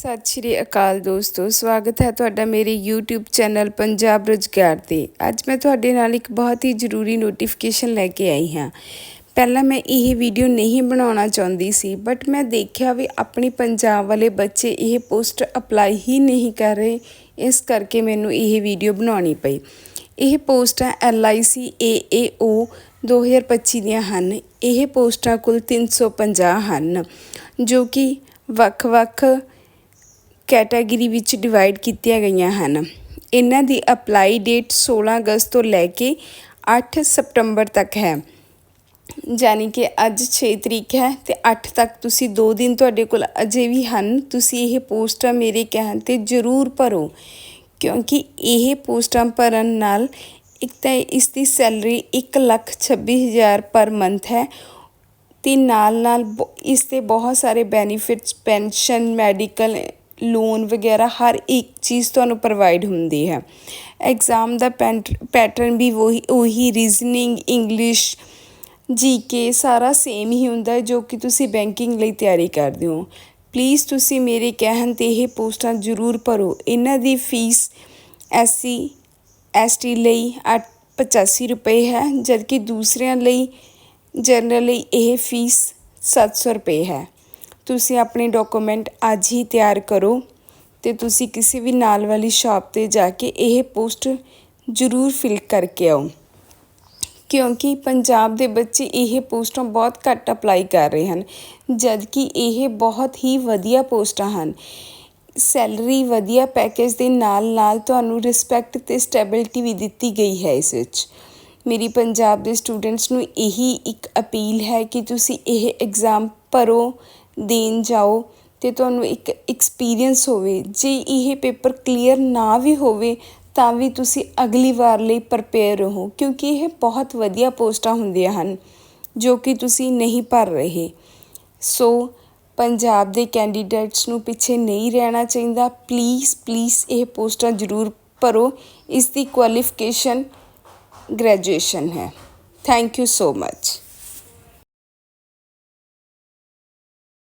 ਸਤਿ ਸ਼੍ਰੀ ਅਕਾਲ ਦੋਸਤੋ, ਸਵਾਗਤ ਹੈ ਤੁਹਾਡਾ ਮੇਰੇ YouTube ਚੈਨਲ ਪੰਜਾਬ ਰੁਜ਼ਗਾਰ ਤੇ। ਅੱਜ ਮੈਂ ਤੁਹਾਡੇ ਨਾਲ ਇੱਕ ਬਹੁਤ ਹੀ ਜ਼ਰੂਰੀ ਨੋਟੀਫਿਕੇਸ਼ਨ ਲੈ ਕੇ ਆਈ ਹਾਂ। ਪਹਿਲਾਂ ਮੈਂ ਇਹ ਵੀਡੀਓ ਨਹੀਂ ਬਣਾਉਣਾ ਚਾਹੁੰਦੀ ਸੀ ਬਟ ਮੈਂ ਦੇਖਿਆ ਵੀ ਆਪਣੇ ਪੰਜਾਬ ਵਾਲੇ ਬੱਚੇ ਇਹ ਪੋਸਟ ਅਪਲਾਈ ਹੀ ਨਹੀਂ ਕਰ ਰਹੇ, ਇਸ ਕਰਕੇ ਮੈਨੂੰ ਇਹ ਵੀਡੀਓ ਬਣਾਉਣੀ ਪਈ। ਇਹ ਪੋਸਟਾਂ LIC AAO 2025 ਦੀਆਂ ਹਨ। ਇਹ ਪੋਸਟਾਂ ਕੁੱਲ 350 ਹਨ, ਜੋ ਕਿ ਵੱਖ-ਵੱਖ ਕੈਟਾਗਰੀ ਵਿੱਚ ਡਿਵਾਈਡ ਕੀਤੀਆਂ ਗਈਆਂ ਹਨ। ਇਹਨਾਂ ਦੀ ਅਪਲਾਈ ਡੇਟ 16 ਅਗਸਤ ਤੋਂ ਲੈ ਕੇ 8 ਸਪਟੰਬਰ ਤੱਕ ਹੈ। ਯਾਨੀ ਕਿ ਅੱਜ 6 ਤਰੀਕ ਹੈ ਤੇ 8 ਤੱਕ ਤੁਸੀਂ 2 ਦਿਨ ਤੁਹਾਡੇ ਕੋਲ ਅਜੇ ਵੀ ਹਨ। ਤੁਸੀਂ ਇਹ ਪੋਸਟਾਂ ਮੇਰੇ ਕਹਿਣ ਤੇ ਜ਼ਰੂਰ ਭਰੋ, ਕਿਉਂਕਿ ਇਹ ਪੋਸਟਾਂ ਭਰਨ ਨਾਲ ਇੱਕ ਤਾਂ ਇਸ ਦੀ ਸੈਲਰੀ 126000 ਪਰ ਮੰਥ ਹੈ ਤੇ ਨਾਲ ਨਾਲ ਬ- ਇਸ ਤੇ ਬਹੁਤ ਸਾਰੇ ਬੈਨੀਫਿਟਸ, ਪੈਨਸ਼ਨ, ਮੈਡੀਕਲ ਲੋਨ ਵਗੈਰਾ ਹਰ ਇੱਕ ਚੀਜ਼ ਤੁਹਾਨੂੰ ਪ੍ਰੋਵਾਈਡ ਹੁੰਦੀ ਹੈ। ਐਗਜ਼ਾਮ ਦਾ ਪੈਟਰਨ ਵੀ ਉਹੀ ਉਹੀ ਰੀਜ਼ਨਿੰਗ ਇੰਗਲਿਸ਼ ਜੀਕੇ ਸਾਰਾ ਸੇਮ ਹੀ ਹੁੰਦਾ ਹੈ ਜੋ ਕਿ ਤੁਸੀਂ ਬੈਂਕਿੰਗ ਲਈ ਤਿਆਰੀ ਕਰਦੇ ਹੋ। ਪਲੀਜ਼ ਤੁਸੀਂ ਮੇਰੇ ਕਹਿਣ ਤੇ ਇਹ ਪੋਸਟਾਂ ਜ਼ਰੂਰ ਭਰੋ। ਇਹਨਾਂ ਦੀ ਫੀਸ ਐਸਸੀ ਐਸਟੀ ਲਈ ਅੱਠ 85 ਰੁਪਏ ਹੈ, ਜਦਕਿ ਦੂਸਰਿਆਂ ਲਈ ਜਨਰਲ ਲਈ ਇਹ ਫੀਸ 700 ਰੁਪਏ ਹੈ। ਤੁਸੀਂ ਆਪਣੇ ਡਾਕੂਮੈਂਟ ਅੱਜ ਹੀ ਤਿਆਰ ਕਰੋ ਤੇ ਤੁਸੀਂ ਕਿਸੇ ਵੀ ਨਾਲ ਵਾਲੀ ਸ਼ਾਪ ਤੇ ਜਾ ਕੇ ਇਹ ਪੋਸਟ ਜ਼ਰੂਰ ਫਿਲ ਕਰਕੇ ਆਓ। ਕਿਉਂਕਿ ਪੰਜਾਬ ਦੇ ਬੱਚੇ ਇਹ ਪੋਸਟਾਂ ਬਹੁਤ ਘੱਟ ਅਪਲਾਈ ਕਰ ਰਹੇ ਹਨ, ਜਦਕਿ ਇਹ ਬਹੁਤ ਹੀ ਵਧੀਆ ਪੋਸਟਾਂ ਹਨ। ਸੈਲਰੀ ਵਧੀਆ ਪੈਕੇਜ ਦੇ ਨਾਲ ਨਾਲ ਤੁਹਾਨੂੰ ਰਿਸਪੈਕਟ ਤੇ ਸਟੈਬਿਲਿਟੀ ਵੀ ਦਿੱਤੀ ਗਈ ਹੈ ਇਸ ਵਿੱਚ। ਮੇਰੀ ਪੰਜਾਬ ਦੇ ਸਟੂਡੈਂਟਸ ਨੂੰ ਇਹੀ ਇੱਕ ਅਪੀਲ ਹੈ ਕਿ ਤੁਸੀਂ ਇਹ ਐਗਜ਼ਾਮ ਭਰੋ ਦੇਣ ਜਾਓ ਅਤੇ ਤੁਹਾਨੂੰ ਇੱਕ ਐਕਸਪੀਰੀਅੰਸ ਹੋਵੇ। ਜੇ ਇਹ ਪੇਪਰ ਕਲੀਅਰ ਨਾ ਵੀ ਹੋਵੇ, ਤਾਂ ਵੀ ਤੁਸੀਂ ਅਗਲੀ ਵਾਰ ਲਈ ਪ੍ਰਪੇਅਰ ਰਹੋ, ਕਿਉਂਕਿ ਇਹ ਬਹੁਤ ਵਧੀਆ ਪੋਸਟਾਂ ਹੁੰਦੀਆਂ ਹਨ, ਜੋ ਕਿ ਤੁਸੀਂ ਨਹੀਂ ਭਰ ਰਹੇ। ਸੋ, ਪੰਜਾਬ ਦੇ ਕੈਂਡੀਡੇਟਸ ਨੂੰ ਪਿੱਛੇ ਨਹੀਂ ਰਹਿਣਾ ਚਾਹੀਦਾ। ਪਲੀਜ਼ ਪਲੀਜ਼ ਇਹ ਪੋਸਟਾਂ ਜ਼ਰੂਰ ਭਰੋ। ਇਸ ਦੀ ਕੁਆਲੀਫਿਕੇਸ਼ਨ ਗ੍ਰੈਜੂਏਸ਼ਨ ਹੈ। Thank you so much